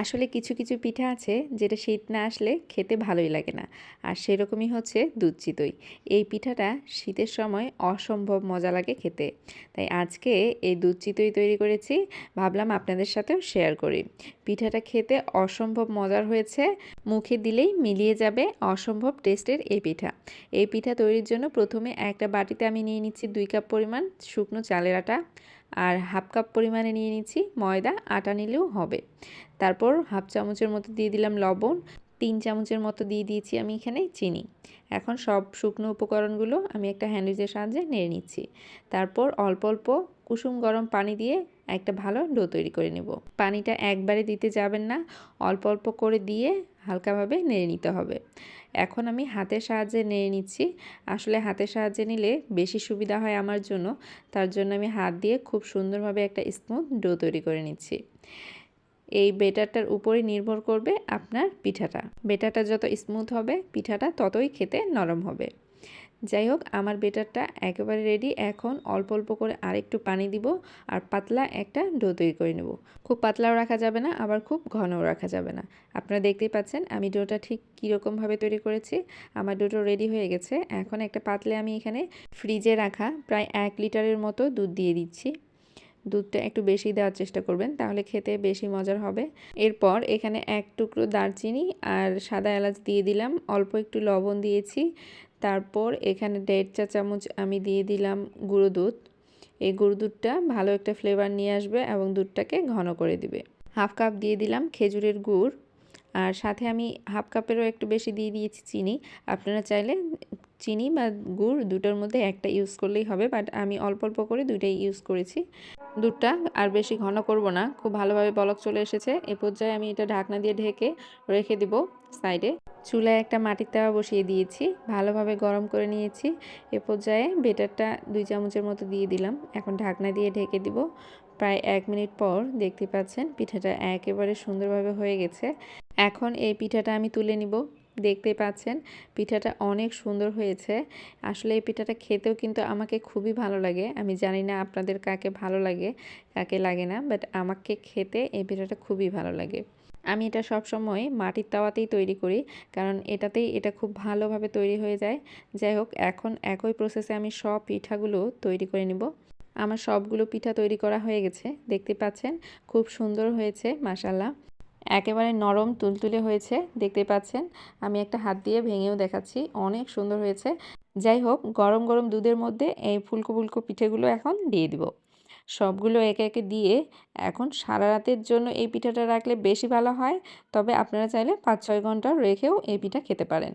আসলে কিছু কিছু পিঠা আছে যেটা শীত না আসলে খেতে ভালোই লাগে না। আর সেরকমই হচ্ছে দুধ চিতই এই পিঠাটা শীতের সময় অসম্ভব মজা লাগে খেতে। তাই আজকে এই দুধ চিতই তৈরি করেছি, ভাবলাম আপনাদের সাথেও শেয়ার করি। পিঠাটা খেতে অসম্ভব মজার হয়েছে, মুখে দিলেই মিলিয়ে যাবে অসম্ভব টেস্টের এই পিঠা। এই পিঠা তৈরির জন্য প্রথমে একটা বাটিতে আমি নিয়ে নিচ্ছি দুই কাপ পরিমাণ শুকনো চালের আটা আর হাফ কাপ পরিমাণে নিয়ে নিচ্ছি ময়দা, আটা নিলেও হবে। তারপর হাফ চামচের মতো দিয়ে দিলাম লবণ, তিন চামচের মতো দিয়ে দিয়েছি আমি এখানে চিনি। এখন সব শুকনো উপকরণগুলো আমি একটা হ্যান্ডউইচের সাহায্যে নেড়ে নিচ্ছি। তারপর অল্প অল্প কুসুম গরম পানি দিয়ে একটা ভালো ডো তৈরি করে নেব। পানিটা একবারে দিতে যাবেন না, অল্প অল্প করে দিয়ে হালকাভাবে নেড়ে নিতে হবে। এখন আমি হাতের সাহায্যে নেড়ে নিচ্ছি। আসলে হাতের সাহায্যে নিলে বেশি সুবিধা হয় আমার জন্য। তার জন্য আমি হাত দিয়ে খুব সুন্দরভাবে একটা স্মুথ ডো তৈরি করে নিচ্ছি। এই বেটারটার উপরই নির্ভর করবে আপনার পিঠাটা। বেটারটা যত স্মুথ হবে, পিঠাটা ততই খেতে নরম হবে। যাই হোক, আমার বেটারটা একেবারে রেডি এখন অল্প অল্প করে আরেকটু পানি দিব আর পাতলা একটা ডো তৈরি করে নেব। খুব পাতলাও রাখা যাবে না, আবার খুব ঘনও রাখা যাবে না। আপনারা দেখতেই পাচ্ছেন আমি ডোটা ঠিক কীরকমভাবে তৈরি করেছি। আমার ডোটা রেডি হয়ে গেছে। এখন একটা পাতলে আমি এখানে ফ্রিজে রাখা প্রায় এক লিটারের মতো দুধ দিয়ে দিচ্ছি। দুধটা একটু বেশি দেওয়ার চেষ্টা করবেন, তাহলে খেতে বেশি মজার হবে। এরপর এখানে এক টুকরো দারচিনি আর সাদা এলাচ দিয়ে দিলাম। অল্প একটু লবণ দিয়েছি। তারপর এখানে দেড় চা চামচ আমি দিয়ে দিলাম গুঁড়ো দুধ। এই গুঁড়ো দুধটা ভালো একটা ফ্লেভার নিয়ে আসবে এবং দুধটাকে ঘন করে দিবে। হাফ কাপ দিয়ে দিলাম খেজুরের গুড়। আর সাথে আমি হাফ কাপেরও একটু বেশি দিয়ে দিয়েছি চিনি। আপনারা চাইলে চিনি বা গুড় দুটোর মধ্যে একটা ইউজ করলেই হবে বাট আমি অল্প অল্প করে দুইটাই ইউজ করেছি। দুধটা আর বেশি ঘন করব না, খুব ভালোভাবে বলক চলে এসেছে। এ পর্যায়ে আমি এটা ঢাকনা দিয়ে ঢেকে রেখে দিব সাইডে চুলায় একটা মাটির তাওয়া বসিয়ে দিয়েছি, ভালোভাবে গরম করে নিয়েছি। এ পর্যায়ে বেটারটা দুই চামচের মতো দিয়ে দিলাম। এখন ঢাকনা দিয়ে ঢেকে দিব। প্রায় এক মিনিট পর দেখতে পাচ্ছেন পিঠাটা একেবারে সুন্দরভাবে হয়ে গেছে। এখন এই পিঠাটা আমি তুলে নিব। দেখতে পাচ্ছেন, পিঠাটা অনেক সুন্দর হয়েছে। আসলে এই পিঠাটা খেতেও কিন্তু আমাকে খুবই ভালো লাগে। আমি জানি না আপনাদের কাকে ভালো লাগে, কাকে লাগে না বাট আমাকে খেতে এই পিঠাটা খুবই ভালো লাগে। আমি এটা সব সময় মাটির তাওয়াতেই তৈরি করি, কারণ এটাতেই এটা খুব ভালোভাবে তৈরি হয়ে যায়। যাই হোক, এখন একই প্রসেসে আমি সব পিঠাগুলো তৈরি করে নিব। আমার সবগুলো পিঠা তৈরি করা হয়ে গেছে, দেখতে পাচ্ছেন, খুব সুন্দর হয়েছে মাসাল্লাহ একেবারে নরম তুলতুলে হয়েছে, দেখতে পাচ্ছেন? আমি একটা হাত দিয়ে ভেঙেও দেখাচ্ছি, অনেক সুন্দর হয়েছে। যাই হোক, গরম গরম দুধের মধ্যে এই ফুলকো ফুলকো পিঠেগুলো এখন দিয়ে দিব। সবগুলো একে একে দিয়ে এখন সারা রাতের জন্য এই পিঠাটা রাখলে বেশি ভালো হয়, তবে আপনারা চাইলে পাঁচ ছয় ঘণ্টা রেখেও এই পিঠা খেতে পারেন।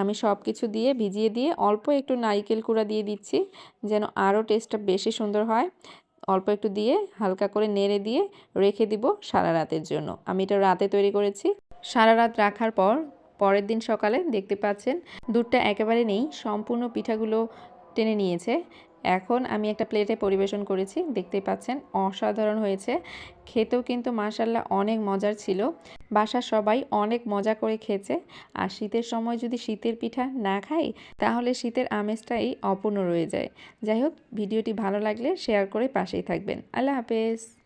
আমি সব কিছু দিয়ে ভিজিয়ে দিয়ে অল্প একটু নারিকেল কুড়া দিয়ে দিচ্ছি, যেন আরও টেস্টটা বেশি সুন্দর হয়। অল্প একটু দিয়ে হালকা করে নেড়ে দিয়ে রেখে দিব সারা রাতের জন্য। আমি এটা রাতে তৈরি করেছি। সারা রাত রাখার পর পরের দিন সকালে দেখতে পাচ্ছেন দুধটা একেবারে নেই, সম্পূর্ণ পিঠাগুলো টেনে নিয়েছে। এখন আমি একটা প্লেটে পরিবেশন করেছি, দেখতেই পাচ্ছেন, অসাধারণ হয়েছে। খেতেও কিন্তু মাসাল্লাহ অনেক মজার ছিল। বাসার সবাই অনেক মজা করে খেয়েছে। আর শীতের সময় যদি শীতের পিঠা না খাই, তাহলে শীতের আমেজটাই অপূর্ণ রয়ে যায়। যাই হোক, ভিডিওটি ভালো লাগলে শেয়ার করে পাশেই থাকবেন। আল্লাহ হাফেজ।